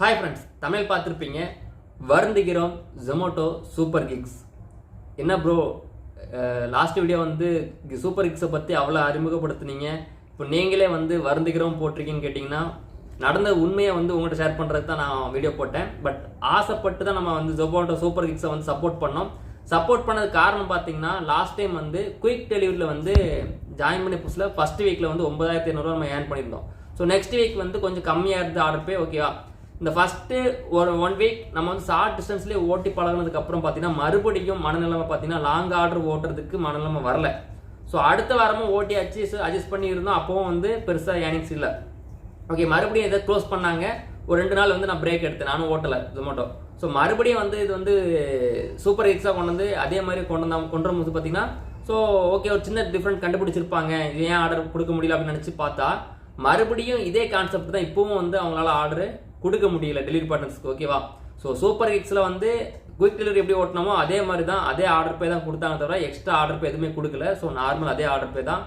Hi friends Tamil பார்த்துருப்பீங்க. வருந்துகிறோம் Zomato super kicks என்ன ப்ரோ லாஸ்ட் வீடியோ வந்து சூப்பர் கிக்ஸை பற்றி அவ்வளோ அறிமுகப்படுத்துனீங்க. இப்போ நீங்களே வந்து வருந்துகிறோம் போட்டிருக்கீங்கன்னு கேட்டிங்கன்னா நடந்த உண்மையை வந்து உங்கள்கிட்ட ஷேர் பண்ணுறது தான் நான் வீடியோ போட்டேன். பட் ஆசைப்பட்டு தான் நம்ம வந்து ஜொமோட்டோ சூப்பர் கிக்ஸை வந்து சப்போர்ட் பண்ணோம். சப்போர்ட் பண்ணது காரணம் பார்த்தீங்கன்னா லாஸ்ட் டைம் வந்து குயிக் டெலிவரியில் வந்து ஜாயின் பண்ணி புதுசில் ஃபஸ்ட் வீக்கில் வந்து ஒன்பதாயிரத்தி ஐநூறுரூவா நம்ம ஏர்ன் பண்ணியிருந்தோம். ஸோ நெக்ஸ்ட் வீக் வந்து கொஞ்சம் கம்மியாக இருந்து ஆர்டர் பே ஓகேவா இந்த ஃபஸ்ட்டு ஒரு ஒன் வீக் நம்ம வந்து ஷார்ட் டிஸ்டன்ஸ்லேயே ஓட்டி பழகினதுக்கப்புறம் பார்த்தீங்கன்னா மறுபடியும் மனநிலைமை பார்த்தீங்கன்னா லாங் ஆர்டர் ஓட்டுறதுக்கு மனநிலைமை வரல. ஸோ அடுத்த வாரமும் ஓட்டியாச்சு அட்ஜஸ்ட் பண்ணி இருந்தோம். அப்போவும் வந்து பெருசாக ஏனிங்ஸ் இல்லை. ஓகே மறுபடியும் இதை க்ளோஸ் பண்ணாங்க. ஒரு ரெண்டு நாள் வந்து நான் பிரேக் எடுத்தேன். நானும் ஓட்டலை ஜொமேட்டோ ஸோ மறுபடியும் வந்து இது வந்து சூப்பர் ஹிட்ஸாக கொண்டு வந்து அதே மாதிரி கொண்டு வந்தாங்க கொண்டு வரும்போது பார்த்தீங்கன்னா ஸோ ஓகே ஒரு சின்ன டிஃப்ரெண்ட் கண்டுபிடிச்சிருப்பாங்க. இது ஏன் ஆர்டர் கொடுக்க முடியல அப்படின்னு நினச்சி பார்த்தா மறுபடியும் இதே கான்செப்ட் தான் இப்போவும் வந்து அவங்களால ஆர்டர் கொடுக்க முடியல டெலிவரி பார்ட்னர்ஸ்க்கு ஓகேவா ஸோ சூப்பர் கிக்ஸில் வந்து குயிக் டெலிவரி எப்படி ஓட்டினமோ அதே மாதிரி தான் அதே ஆர்டர் பே தான் கொடுத்தாங்க தவிர எக்ஸ்ட்ரா ஆர்டர் பே எதுவுமே கொடுக்கல. ஸோ நார்மல் அதே ஆர்டர் பே தான்.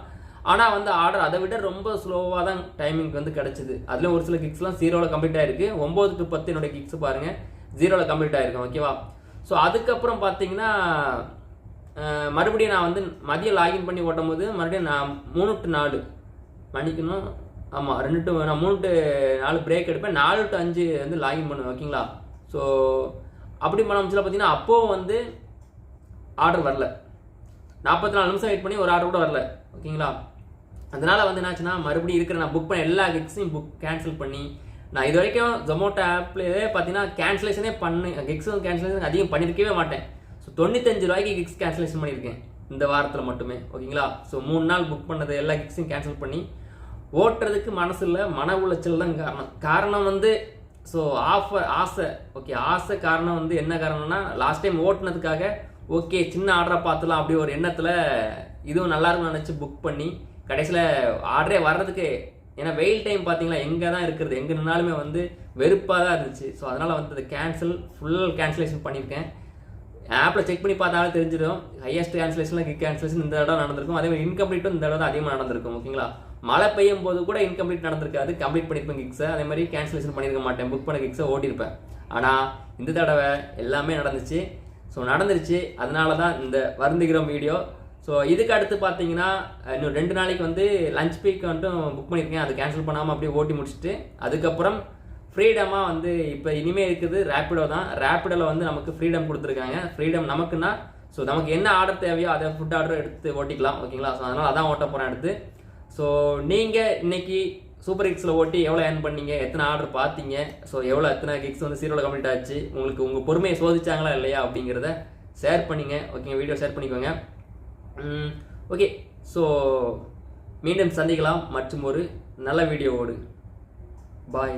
ஆனால் வந்து ஆர்டர் அதை விட ரொம்ப ஸ்லோவாக தான் டைமிங் வந்து கிடச்சிது. அதில் ஒரு சில கிக்ஸ்லாம் ஜீரோவில் கம்ப்ளீட் ஆயிருக்கு. ஒம்பது டு பத்து என்னோட கிக்ஸ் பாருங்கள் ஜீரோவில் கம்ப்ளீட் ஆயிருக்கும் ஓகேவா ஸோ அதுக்கப்புறம் பார்த்தீங்கன்னா மறுபடியும் நான் வந்து மதியம் லாகின் பண்ணி ஓட்டும் போது மறுபடியும் நான் மூணு டு நாலு மணிக்கணும் ஆமாம் ரெண்டு டு நான் மூணு டு நாலு பிரேக் எடுப்பேன். நாலு டு அஞ்சு வந்து லாகின் பண்ணுவேன் ஓகேங்களா ஸோ அப்படி பண்ண முடிச்சல பார்த்தீங்கன்னா அப்போவும் வந்து ஆர்டர் வரல. நாற்பத்தி நாலு நிமிஷம் வெயிட் பண்ணி ஒரு ஆர்டர் கூட வரல ஓகேங்களா அதனால் வந்து என்னாச்சுன்னா மறுபடியும் இருக்கிற நான் புக் பண்ண எல்லா கிக்ஸையும் புக் கேன்சல் பண்ணி நான் இது வரைக்கும் ஜொமேட்டோ ஆப்லேயே பார்த்தீங்கன்னா கேன்சலேஷனே பண்ணு கிக்ஸும் கேன்சலேஷன் அதிகம் பண்ணியிருக்கவே மாட்டேன். ஸோ தொண்ணூத்தஞ்சு ரூபாய்க்கு கிக்ஸ் கேன்சலேஷன் பண்ணியிருக்கேன் இந்த வாரத்தில் மட்டுமே ஓகேங்களா ஸோ மூணு நாள் புக் பண்ணது எல்லா கிக்ஸையும் கேன்சல் பண்ணி ஓட்டுறதுக்கு மனசு இல்லை மன உளைச்சல் தான் காரணம். காரணம் வந்து ஸோ ஆஃபர் ஆசை ஓகே ஆசை காரணம் வந்து என்ன காரணம்னா லாஸ்ட் டைம் ஓட்டுனதுக்காக ஓகே சின்ன ஆர்டராக பார்த்துலாம் அப்படி ஒரு எண்ணத்தில் இதுவும் நல்லா இருக்கும்னு நினச்சி புக் பண்ணி கடைசியில் ஆர்டரே வர்றதுக்கு ஏன்னா வெயில் டைம் பார்த்தீங்களா எங்கே தான் இருக்கிறது எங்கே நின்னாலுமே வந்து வெறுப்பாக தான் இருந்துச்சு. ஸோ அதனால் வந்து அதை கேன்சல் ஃபுல் கேன்சலேஷன் பண்ணியிருக்கேன். ஆப்பில் செக் பண்ணி பார்த்தாலும் தெரிஞ்சிடும். ஹையஸ்ட் கேன்சலேஷனில் கிக் கேன்சலேஷன் இந்த தடவை நடந்திருக்கும். அதே மாதிரி இன்கம்ப்ளீட்டும் இந்த தடவை தான் அதிகமாக நடந்திருக்கும் ஓகேங்களா மழை பெய்யும் போது கூட இன்கம்ப்ளீட் நடந்திருக்காது. கம்ப்ளீட் பண்ணியிருப்பேன் கிக்ஸை அதே மாதிரி கேன்சலேஷன் பண்ணியிருக்க மாட்டேன். புக் பண்ண கிக்ஸை ஓட்டியிருப்பேன் ஆனால் இந்த தடவை எல்லாமே நடந்துச்சு. ஸோ நடந்துருச்சு. அதனால தான் இந்த வருந்துகிறோம் வீடியோ ஸோ இதுக்கு அடுத்து பார்த்தீங்கன்னா இன்னும் ரெண்டு நாளைக்கு வந்து லஞ்ச் பீக் வந்துட்டு புக் பண்ணியிருக்கேன் அது கேன்சல் பண்ணாமல் அப்படியே ஓட்டி முடிச்சுட்டு அதுக்கப்புறம் ஃப்ரீடமாக வந்து இப்போ இனிமேல் இருக்குது. ரேப்பிடோ தான். ரேப்பிடோவில் வந்து நமக்கு ஃப்ரீடம் கொடுத்துருக்காங்க. ஃப்ரீடம் நமக்குன்னா ஸோ நமக்கு என்ன ஆர்டர் தேவையோ அதை ஃபுட் ஆர்டர் எடுத்து ஓட்டிக்கலாம். ஓகேங்களா ஸோ அதனால் அதான் ஓட்ட போகிறேன் எடுத்து ஸோ நீங்கள் இன்னைக்கு சூப்பர் கிக்ஸில் ஓட்டி எவ்வளோ ஏர்ன் பண்ணீங்க? எத்தனை ஆர்டர் பார்த்தீங்க? ஸோ எவ்வளோ எத்தனை கிக்ஸ் வந்து சீரோவில் கம்ப்ளீட் ஆச்சு? உங்களுக்கு உங்கள் பொறுமையை சோதிச்சாங்களா இல்லையா அப்படிங்கிறத ஷேர் பண்ணிங்க. ஓகேங்க வீடியோ ஷேர் பண்ணிக்கோங்க. ஓகே ஸோ மீண்டும் சந்திக்கலாம். மற்றும் ஒரு நல்ல வீடியோவோடு பாய்